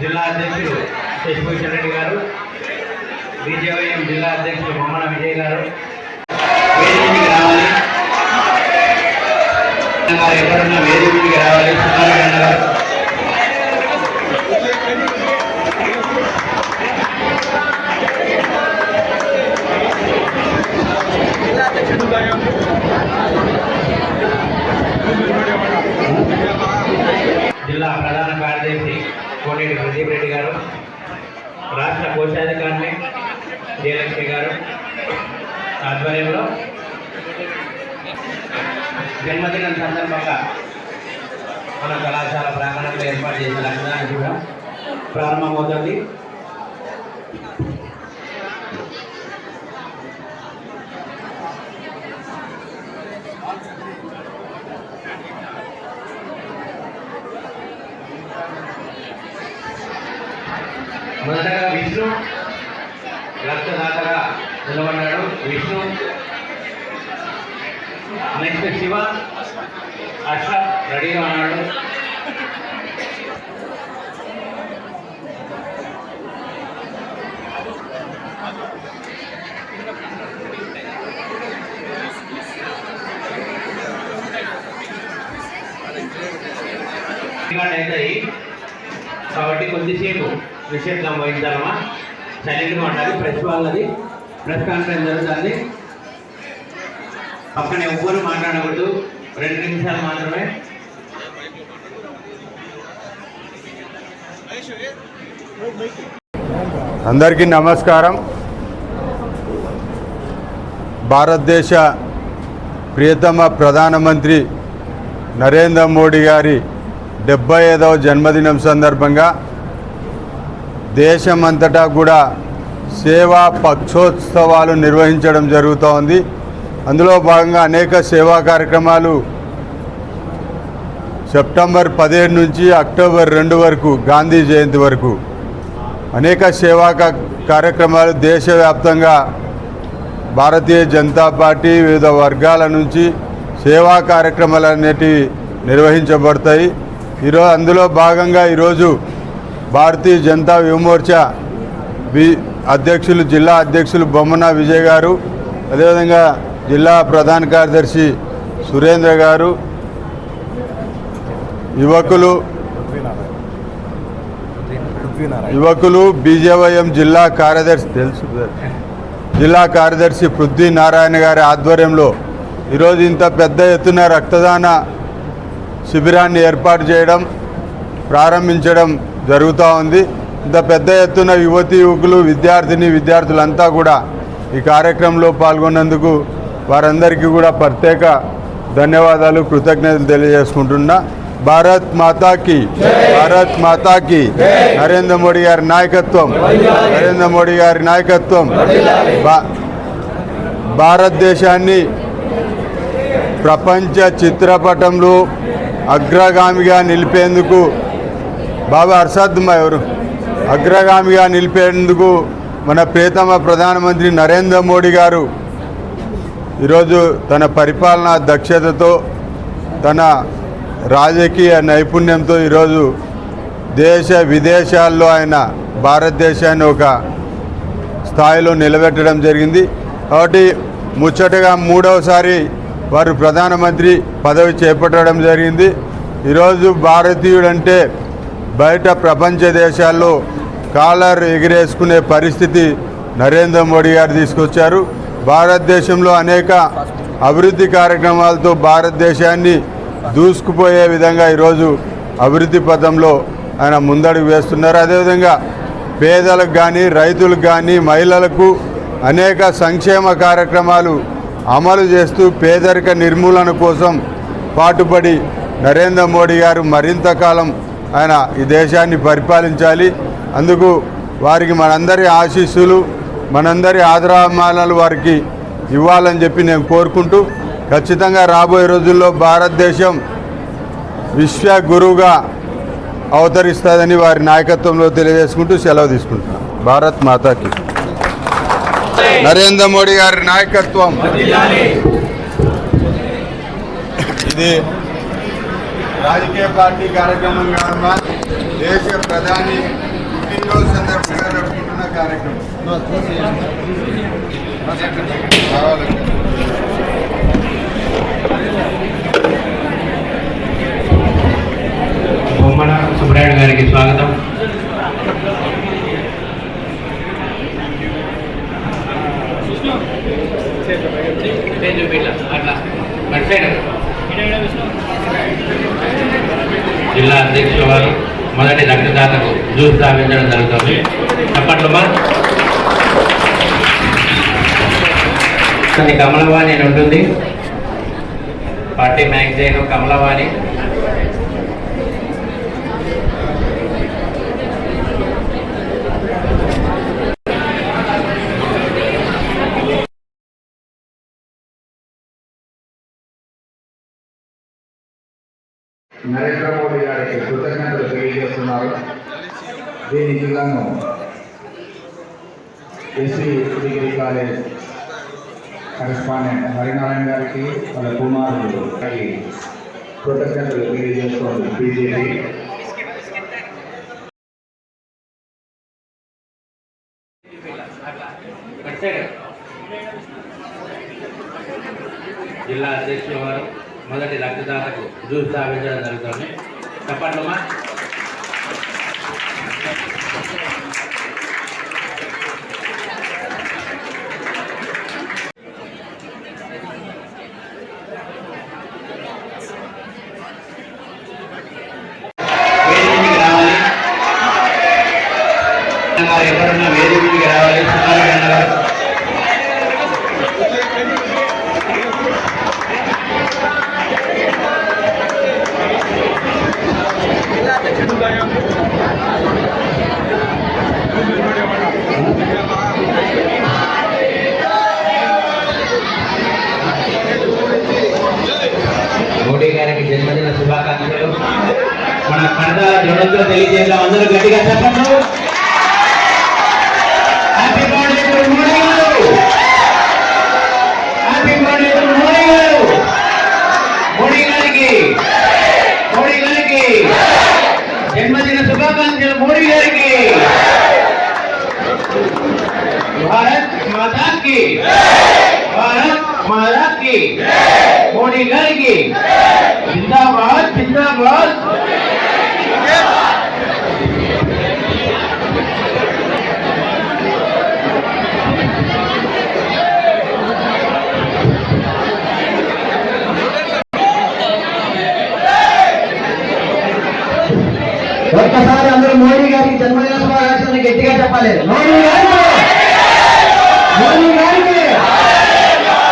జిల్లా అధ్యక్షులు శశిభూషణ్ రెడ్డి గారు బీజేవైఎం జిల్లా అధ్యక్షుడు బొమ్మన విజయ్ గారు. వేదికకి రావాలి. గారు ఎవరున్నా వేదికకి రావాలి. సుమారు గారు సందీప్ రెడ్డి గారు రాష్ట్ర కోశాధికారిని జయలక్ష్మి గారు ఆధ్వర్యంలో జన్మదినం సందర్భంగా మన కళాశాల ప్రాంగణంలో ఏర్పాటు చేసిన రక్తదాన కూడా ప్రారంభమవుతుంది. మొదటగా విష్ణు రక్తదాతగా నిలబడ్డాడు విష్ణు. నెక్స్ట్ శివ అష్రఫ్ రెడీగా ఉన్నాడు. అయితే కొద్దిసేపు నిషేధం వహించాలమ్మా. సైలెంట్గా ఉండాలి ప్రెస్ వాళ్ళది ప్రెస్ కాన్ఫరెన్స్ జరుగుతుంది. పక్కన ఎవ్వరు మాట్లాడకూడదు. రెండు నిమిషాలు మాత్రమే. అందరికీ నమస్కారం. భారతదేశ ప్రియతమ ప్రధానమంత్రి నరేంద్ర మోడీ గారి డెబ్బై ఐదవ జన్మదినం సందర్భంగా దేశమంతటా కూడా సేవా పక్షోత్సవాలు నిర్వహించడం జరుగుతూ ఉంది అందులో భాగంగా అనేక సేవా కార్యక్రమాలు సెప్టెంబర్ పదిహేడు నుంచి అక్టోబర్ రెండు వరకు గాంధీ జయంతి వరకు. అనేక సేవా కార్యక్రమాలు దేశవ్యాప్తంగా భారతీయ జనతా పార్టీ వివిధ వర్గాల నుంచి సేవా కార్యక్రమాలు అనేటివి నిర్వహించబడతాయి. ఈరోజు అందులో భాగంగా ఈరోజు భారతీయ జనతా యువమోర్చా బి అధ్యక్షులు జిల్లా అధ్యక్షులు బొమ్మన విజయ్ గారు అదేవిధంగా జిల్లా ప్రధాన కార్యదర్శి సురేంద్ర గారు యువకులు యువకులు బీజేవైఎం జిల్లా కార్యదర్శి తెలుసు జిల్లా కార్యదర్శి పృథ్వీ నారాయణ గారి ఆధ్వర్యంలో ఈరోజు ఇంత పెద్ద ఎత్తున రక్తదాన శిబిరాన్ని ఏర్పాటు చేయడం ప్రారంభించడం జరుగుతూ ఉంది. ఇంత పెద్ద ఎత్తున యువతి యువకులు విద్యార్థిని విద్యార్థులంతా కూడా ఈ కార్యక్రమంలో పాల్గొన్నందుకు వారందరికీ కూడా ప్రత్యేక ధన్యవాదాలు కృతజ్ఞతలు తెలియజేసుకుంటున్నా. భారత్ మాతాకి భారత్ మాతాకి నరేంద్ర మోడీ గారి నాయకత్వం నరేంద్ర మోడీ గారి నాయకత్వం. భా- భారతదేశాన్ని ప్రపంచ చిత్రపటంలో అగ్రగామిగా నిలిపేందుకు బాబా అర్షద్ ఎవరు? అగ్రగామిగా నిలిపేందుకు మన ప్రియతమ ప్రధానమంత్రి నరేంద్ర మోడీ గారు ఈరోజు తన పరిపాలనా దక్షతతో తన రాజకీయ నైపుణ్యంతో ఈరోజు దేశ విదేశాల్లో ఆయన భారతదేశాన్ని ఒక స్థాయిలో నిలబెట్టడం జరిగింది. కాబట్టి ముచ్చటగా మూడవసారి వారు ప్రధానమంత్రి పదవి చేపట్టడం జరిగింది. ఈరోజు భారతీయుడంటే బయట ప్రపంచ దేశాల్లో కాలర్ ఎగిరేసుకునే పరిస్థితి నరేంద్ర మోడీ గారు తీసుకొచ్చారు. భారతదేశంలో అనేక అభివృద్ధి కార్యక్రమాలతో భారతదేశాన్ని దూసుకుపోయే విధంగా ఈరోజు అభివృద్ధి పథంలో ఆయన ముందడుగు వేస్తున్నారు. అదేవిధంగా పేదలకు కానీ రైతులకు కానీ మహిళలకు అనేక సంక్షేమ కార్యక్రమాలు అమలు చేస్తూ పేదరిక నిర్మూలన కోసం పాటుపడి నరేంద్ర మోడీ గారు మరింత కాలం ఆయన ఈ దేశాన్ని పరిపాలించాలి. అందుకు వారికి మనందరి ఆశీస్సులు మనందరి ఆదరామానాలు వారికి ఇవ్వాలని చెప్పి నేను కోరుకుంటూ ఖచ్చితంగా రాబోయే రోజుల్లో భారతదేశం విశ్వ గురువుగా అవతరిస్తుందని వారి నాయకత్వంలో తెలియజేసుకుంటూ సెలవు తీసుకుంటున్నాను భారత్ మాతాకి. నరేంద్ర మోడీ గారి నాయకత్వం. ఇది రాజకీయ పార్టీ కార్యక్రమం కాదమ్మా దేశ ప్రధాని పుట్టినరోజు సందర్భంగా జరుపుకుంటున్న కార్యక్రమం కావాలి. సుబ్రాయుడు గారికి స్వాగతం నేను చూపిట్లా అట్లా అటు సైడ్ జిల్లా అధ్యక్షుల వారు మొదటి రక్తదాతకు జ్యూస్ తాగించడం జరుగుతుంది. చెప్పట్లమ్మా అది కమలవాణి అని ఉంటుంది. Party magazine Kamalavani. Narendra Modi గారికి కృతజ్ఞతలు తెలియజేస్తున్నారు. దీనికి గాను? SC degree college correspondent Harinarayana గారికి వాళ్ళ కుమారుడు గారికి కృతజ్ఞతలు తెలియజేస్తోంది బీజేపీ. జిల్లా అధ్యక్షుల వారు మొదటి రక్తదాతకు జ్యూస్ స్థాపించడం జరుగుతుంది. చెప్పండమ్మా. వేదికకి ఎవరన్నా వేదికకి రావాలి సుబ్బారాయణ గారికి జన్మదిన శుభాకాంక్షలు. మన కడతాల జోడంతో తెలియజేద్దాం. అందరూ గట్టిగా చెప్పండి. జన్మదిన శుభాకాంక్షలు మోడీ గారికి. భారత్ మాతా కి భారత్ మాతా కి మోడీ గారికి జిందాబాద్ జిందాబాద్ ఒక్కసారి అందరూ మోడీ గారికి జన్మదిన శుభాకాంక్షలు గట్టిగా చెప్పాలి. మోడీ గారికి మోడీ గారికి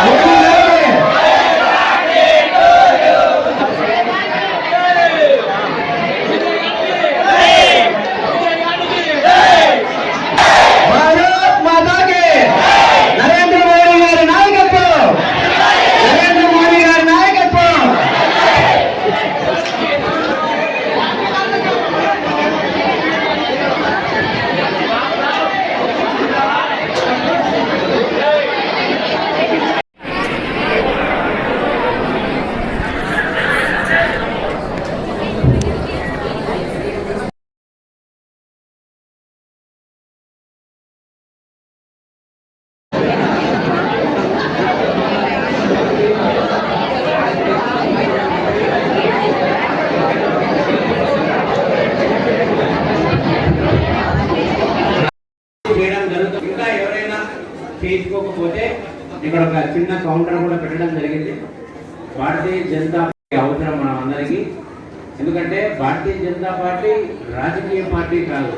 మోడీ గారికి భారత్ మాతాకి నరేంద్ర మోడీ గారి నాయకత్వం నరేంద్ర మోడీ గారి నాయకత్వం చేయడం జరుగుతుంది ఇంకా ఎవరైనా చేసుకోకపోతే ఇక్కడ ఒక చిన్న కౌంటర్ కూడా పెట్టడం జరిగింది. భారతీయ జనతా పార్టీ అవసరం మనం అందరికీ. ఎందుకంటే భారతీయ జనతా పార్టీ రాజకీయ పార్టీ కాదు.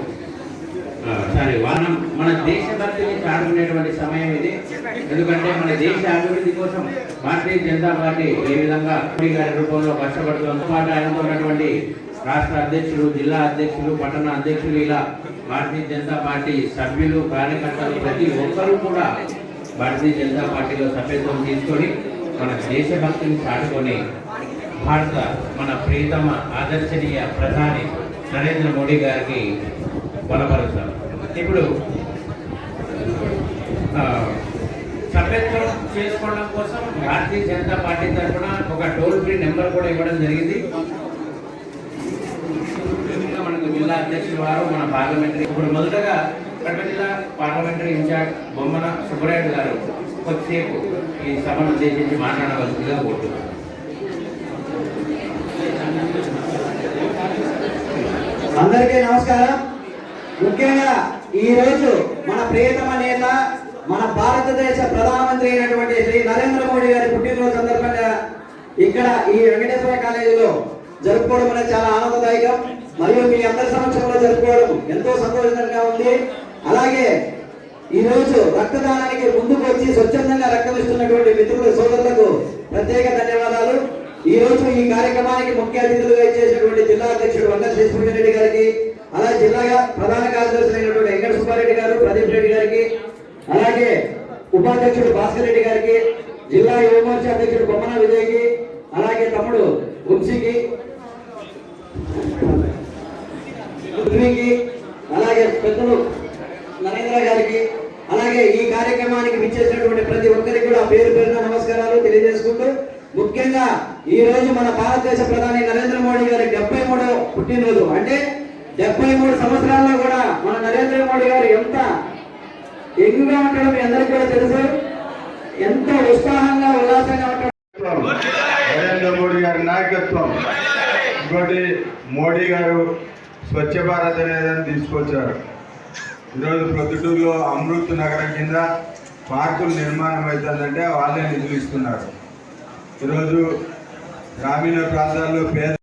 సారీ మనం మన దేశభక్తిని చాటుకునేటువంటి సమయం ఇది. ఎందుకంటే మన దేశ అభివృద్ధి కోసం భారతీయ జనతా పార్టీ ఏ విధంగా మోడీ గారి రూపంలో కష్టపడుతుందో పాటు ఆయనతో ఉన్నటువంటి రాష్ట్ర అధ్యక్షులు జిల్లా అధ్యక్షులు పట్టణ అధ్యక్షులు ఇలా భారతీయ జనతా పార్టీ సభ్యులు కార్యకర్తలు ప్రతి ఒక్కరూ కూడా భారతీయ జనతా పార్టీలో సభ్యత్వం తీసుకొని మన దేశభక్తిని చాటుకొని భారత మన ప్రియతమ ఆదర్శనీయ ప్రధాని నరేంద్ర మోడీ గారికి బలపరుస్తాం. ఇప్పుడు ఆ, సభ్యత్వం చేసుకోవడం కోసం భారతీయ జనతా పార్టీ తరఫున ఒక టోల్ ఫ్రీ నెంబర్ కూడా ఇవ్వడం జరిగింది. జిల్లా అధ్యక్షుల వారు మన పార్లమెంటరీ ఇప్పుడు మొదటగా కడప జిల్లా పార్లమెంటరీ ఇన్ఛార్జ్ బొమ్మన సుబ్బరాయుడు గారు కొద్దిసేపు ఈ సభను ఉద్దేశించి మాట్లాడవలసిందిగా కోరుతున్నాను. అందరికీ నమస్కారం. ముఖ్యంగా ఈ రోజు మన ప్రియతమ నేత మన భారతదేశ ప్రధానమంత్రి అయినటువంటి శ్రీ నరేంద్ర మోడీ గారి పుట్టినరోజు సందర్భంగా ఇక్కడ ఈ వెంకటేశ్వర కాలేజీలో జరుపుకోవడం అనేది చాలా ఆనందదాయకం. మరియు మీ అందరి సమక్షంలో జరుపుకోవడం ఎంతో సంతోషకరంగా ఉంది. అలాగే ఈ రోజు రక్తదానానికి ముందుకు వచ్చి స్వచ్ఛందంగా రక్తం ఇస్తున్నటువంటి మిత్రులు సోదరులకు ప్రత్యేక ధన్యవాదాలు. ఈ రోజు ఈ కార్యక్రమానికి ముఖ్య అతిథులుగా ఇచ్చేసినటువంటి జిల్లా అధ్యక్షుడు వంగ రెడ్డి గారికి అలాగే జిల్లా ప్రధాన కార్యదర్శి అయినటువంటి వెంకట సుబ్బారెడ్డి గారు ప్రదీప్ రెడ్డి గారికి అలాగే ఉపాధ్యక్షుడు భాస్కర్ రెడ్డి గారికి జిల్లా యువమోర్చా అధ్యక్షుడు బొమ్మన విజయ్కి అలాగే తమ్ముడు వంశీకి పృథ్వీకి అలాగే పెద్దలు నరేంద్ర గారికి అలాగే ఈ కార్యక్రమానికి విచ్చేసినటువంటి ప్రతి ఒక్కరికి కూడా పేరు పేరున నమస్కారాలు తెలియజేసుకుంటూ ముఖ్యంగా ఈ రోజు మన భారతదేశ ప్రధాని నరేంద్ర మోడీ గారి డెబ్బై మూడో పుట్టినరోజు. అంటే డెబ్బై మూడు సంవత్సరాల్లో కూడా మన నరేంద్ర మోడీ గారు ఎంత ఎంగుగా ఉండడం మీ అందరికీ కూడా తెలుసు. ఎంత ఉత్సాహంగా ఉల్లాసంగా ఉంటాడు. నరేంద్ర మోడీ గారి నాయకత్వం. ఇంకోటి మోడీ గారు స్వచ్ఛ భారత్ అనేదాన్ని తీసుకొచ్చారు. ఈరోజు ప్రొద్దుటూరులో అమృత్ నగరం కింద పార్కులు నిర్మాణం అవుతుందంటే వాళ్ళే నిధులు ఇస్తున్నారు. ఈరోజు గ్రామీణ ప్రాంతాల్లో పేద